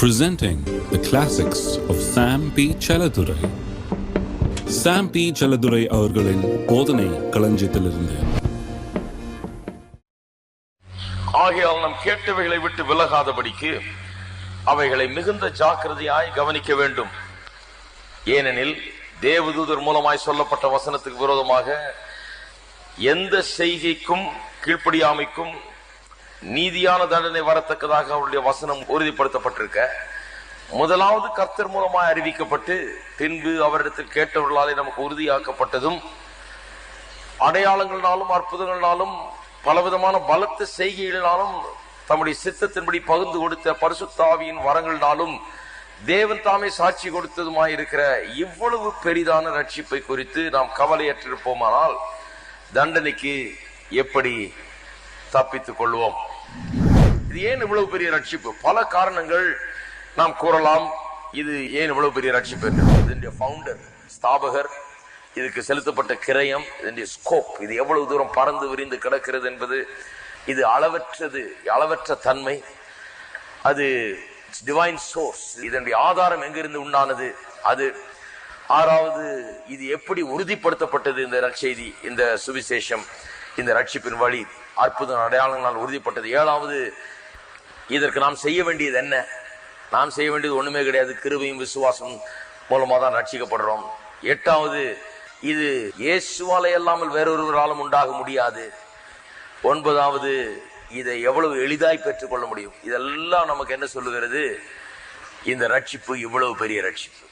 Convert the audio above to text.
presenting the classics of Sam P. Chaladurai. Sam P. Chaladurai அவர்களின் போதனை களஞ்சியத்திலிருந்து ஆகையால் நம் கேட்டவைகளை விட்டு விலகாதபடிக்கு அவைகளை மிகுந்த ஜாக்கிரதையாய் கவனிக்க வேண்டும் ஏனெனில் தேவதூதர் மூலமாய் சொல்லப்பட்ட வசனத்துக்கு விரோதமாக எந்த செய்கைக்கும் கீழ்ப்படியாமைக்கும் நீதியான தண்டனை வரத்தக்கதாக அவருடைய வசனம் உறுதிப்படுத்தப்பட்டிருக்க. முதலாவது கர்த்தர் மூலமாய் அறிவிக்கப்பட்டு பின்பு அவரிடத்தில் கேட்டவர்களாலே நமக்கு உறுதியாக்கப்பட்டதும் அடையாளங்களினாலும் அற்புதங்களினாலும் பலவிதமான பலத்த செய்கைகளினாலும் தம்முடைய சித்தத்தின்படி பகிர்ந்து கொடுத்த பரிசுத்தாவியின் வரங்களினாலும் தேவன் தாமே சாட்சி கொடுத்ததுமாயிருக்கிற இவ்வளவு பெரிதான ரட்சிப்பை குறித்து நாம் கவலையற்றிருப்போமானால் தண்டனைக்கு எப்படி தப்பித்துக் கொள்வோம்? இது ஏன் இவ்வளவு பெரிய ரட்சிப்பு? பல காரணங்கள் நாம் கூறலாம். இது ஏன் இவ்வளவு பெரிய ரட்சிப்பு என்று? இதனுடைய ஃபவுண்டர் ஸ்தாபகர் இதுக்கு செலுத்தப்பட்ட கிரயம் இதனுடைய ஸ்கோப் இது எவ்வளவு தூரம் பறந்து விரிந்து கிடக்கிறது என்பது இது அளவற்றது அளவற்ற தன்மை. அது டிவைன் சோர்ஸ் இதனுடைய ஆதாரம் எங்கிருந்து உண்டானது? அது ஆறாவது இது எப்படி உறுதிப்படுத்தப்பட்டது இந்த நற்செய்தி இந்த சுவிசேஷம்? இந்த ரட்சிப்பின் வழி அற்புத அடையாளங்களால் உறுதிப்பட்டது. ஏழாவது இதற்கு நாம் செய்ய வேண்டியது என்ன? நாம் செய்ய வேண்டியது ஒண்ணுமே கிடையாது. கிருபையும் விசுவாசம் மூலமாக தான் ரட்சிக்கப்படுறோம். எட்டாவது இது இயேசுவாலே அல்லாமல் வேறொருவராலும் உண்டாக முடியாது. ஒன்பதாவது இதை எவ்வளவு எளிதாய் பெற்றுக்கொள்ள முடியும்? இதெல்லாம் நமக்கு என்ன சொல்லுகிறது? இந்த ரட்சிப்பு இவ்வளவு பெரிய ரட்சிப்பு.